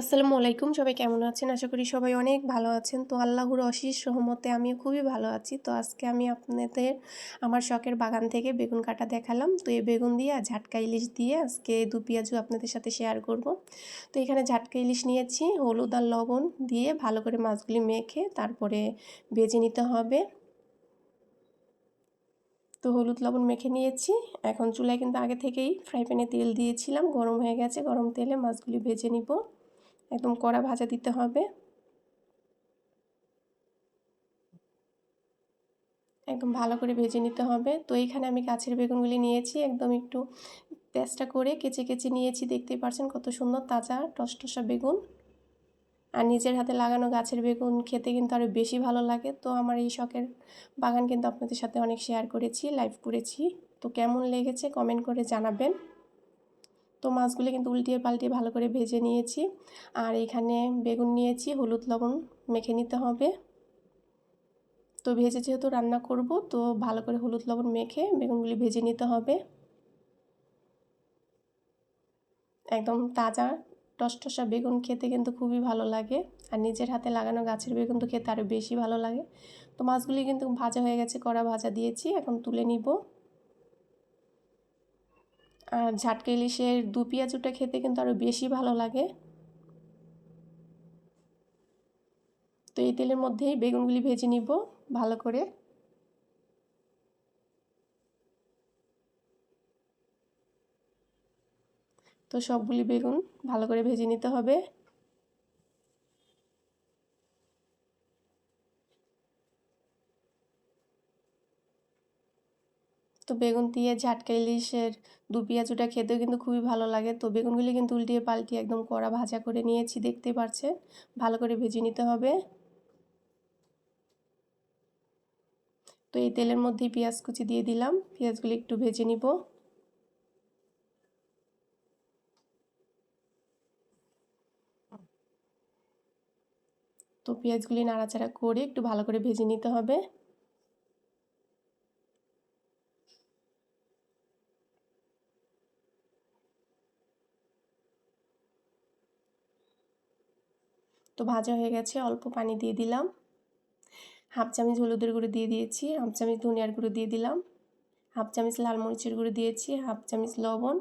আসসালামু আলাইকুম। সবাই কেমন আছেন? আশা করি সবাই অনেক ভালো আছেন। তো আল্লাহর অশিস সহমতে আমিও খুবই ভালো আছি। তো আজকে আমি আপনাদের আমার শখের বাগান থেকে বেগুন কাটা দেখালাম। তো এই বেগুন দিয়ে আর ঝাটকা ইলিশ দিয়ে আজকে দু পেঁয়াজু আপনাদের সাথে শেয়ার করব। তো এখানে ঝাটকা ইলিশ নিয়েছি, হলুদ আর লবণ দিয়ে ভালো করে মাছগুলি মেখে তারপরে ভেজে নিতে হবে। তো হলুদ, লবণ মেখে নিয়েছি। এখন চুলায় কিন্তু আগে থেকেই ফ্রাই প্যানে তেল দিয়েছিলাম। গরম হয়ে গেছে। গরম তেলে মাছগুলি ভেজে নিব। একদম কড়া ভাজা দিতে হবে। একদম ভালো করে ভেজে নিতে হবে। তো এইখানে আমি গাছের বেগুনগুলি নিয়েছি, একদম একটু পেঁচটা করে কেচে কেচে নিয়েছি। দেখতেই পারছেন কত সুন্দর তাজা টসটসা বেগুন। আর নিজের হাতে লাগানো গাছের বেগুন খেতে কিন্তু আরও বেশি ভালো লাগে। তো আমার এই শখের বাগান কিন্তু আপনাদের সাথে অনেক শেয়ার করেছি লাইভ করেছি। তো কেমন লেগেছে কমেন্ট করে জানাবেন। তো মাছগুলি কিন্তু উল্টিয়ে পাল্টিয়ে ভালো করে ভেজে নিয়েছি। আর এখানে বেগুন নিয়েছি, হলুদ, লবণ মেখে নিতে হবে। তো ভেজে যেহেতু রান্না করব, তো ভালো করে হলুদ, লবণ মেখে বেগুনগুলি ভেজে নিতে হবে। একদম তাজা টসটসা বেগুন খেতে কিন্তু খুবই ভালো লাগে। আর নিজের হাতে লাগানো গাছের বেগুন তো খেতে আরও বেশি ভালো লাগে। তো মাছগুলি কিন্তু ভাজা হয়ে গেছে, কড়া ভাজা দিয়েছি, এখন তুলে নিব। আর ঝাটকা ইলিশের দু পেঁয়াজুটা খেতে কিন্তু আরও বেশি ভালো লাগে। তো এই তেলের মধ্যেই বেগুনগুলি ভেজে নিব ভালো করে। তো সবগুলি বেগুন ভালো করে ভেজে নিতে হবে। তো বেগুন দিয়ে ঝাটকা ইলিশের দু পেঁয়াজুটা খেতেও কিন্তু খুবই ভালো লাগে। তো বেগুনগুলি কিন্তু উল্টিয়ে পাল্টিয়ে একদম কড়া ভাজা করে নিয়েছি, দেখতে পাচ্ছেন ভালো করে ভেজে নিতে হবে। তো এই তেলের মধ্যেই পেঁয়াজ কুচি দিয়ে দিলাম, পেঁয়াজগুলি একটু ভেজে নিব। তো পেঁয়াজগুলি নাড়াচাড়া করে একটু ভালো করে ভেজে নিতে হবে। তো ভাজা হয়ে গেছে, অল্প পানি দিয়ে দিলাম। হাফ চামচ হলুদের গুঁড়ো দিয়ে দিয়েছি, হাফ চামচ ধনিয়ার গুঁড়ো দিয়ে দিলাম, হাফ চামচ লাল মরিচের গুঁড়ো দিয়েছি, হাফ চামচ লবণ,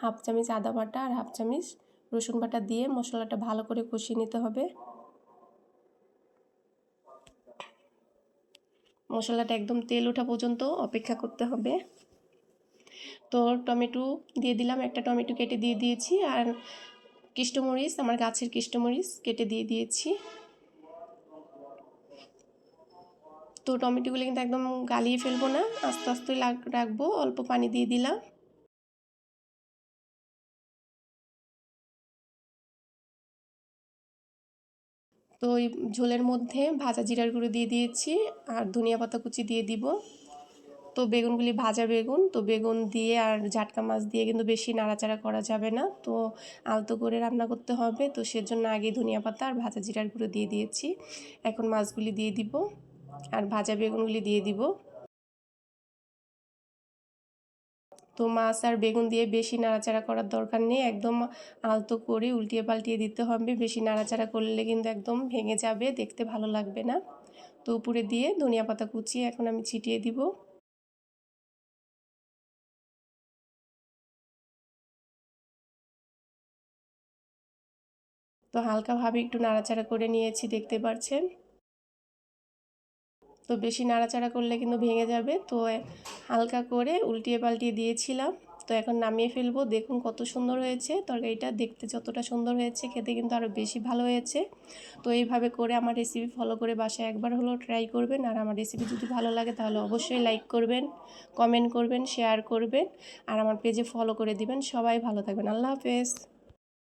হাফ চামচ আদা বাটা আর হাফ চামচ রসুন বাটা দিয়ে মশলাটা ভালো করে কষিয়ে নিতে হবে। মশলাটা একদম তেল ওঠা পর্যন্ত অপেক্ষা করতে হবে। তো টমেটো দিয়ে দিলাম, একটা টমেটো কেটে দিয়ে দিয়েছি আর কৃষ্ণমরিচ, আমার গাছের কৃষ্ণমরিচ কেটে দিয়ে দিয়েছি। তো টমেটোগুলো কিন্তু একদম গালিয়ে ফেলব না, আস্তে আস্তে রাখব, অল্প পানি দিয়ে দিলাম। তো ওই ঝোলের মধ্যে ভাজা জিরার গুঁড়ো দিয়ে দিয়েছি, আর ধনিয়া পাতা কুচি দিয়ে দিব। তো বেগুনগুলি ভাজা বেগুন, তো বেগুন দিয়ে আর ঝাটকা মাছ দিয়ে কিন্তু বেশি নাড়াচাড়া করা যাবে না। তো আলতো করে রান্না করতে হবে। তো সেজন্য আগে ধনিয়া পাতা আর ভাজা জিরার গুঁড়ো দিয়ে দিয়েছি। এখন মাছগুলি দিয়ে দিব আর ভাজা বেগুনগুলি দিয়ে দিব। তো মাছ আর বেগুন দিয়ে বেশি নাড়াচাড়া করার দরকার নেই। একদম আলতো করে উল্টিয়ে পাল্টিয়ে দিতে হবে। বেশি নাড়াচাড়া করলে কিন্তু একদম ভেঙে যাবে, দেখতে ভালো লাগবে না। তো উপরে দিয়ে ধনিয়া পাতা কুচিয়ে এখন আমি ছিটিয়ে দিব। তো হালকাভাবে একটু নাড়াচাড়া করে নিয়েছি, দেখতে পাচ্ছেন তো বেশি নাড়াচাড়া করলে কিন্তু ভেঙে যাবে। তো হালকা করে উল্টিয়ে পাল্টিয়ে দিয়েছিলাম। তো এখন নামিয়ে ফেলব। দেখুন কত সুন্দর হয়েছে। তরকারিটা দেখতে যতটা সুন্দর হয়েছে, খেতে কিন্তু আরও বেশি ভালো হয়েছে। তো এইভাবে করে আমার রেসিপি ফলো করে বাসায় একবার হলো ট্রাই করবেন। আর আমার রেসিপি যদি ভালো লাগে তাহলে অবশ্যই লাইক করবেন কমেন্ট করবেন শেয়ার করবেন। আর আমার পেজে ফলো করে দিবেন। সবাই ভালো থাকবেন। আল্লাহ হাফেজ।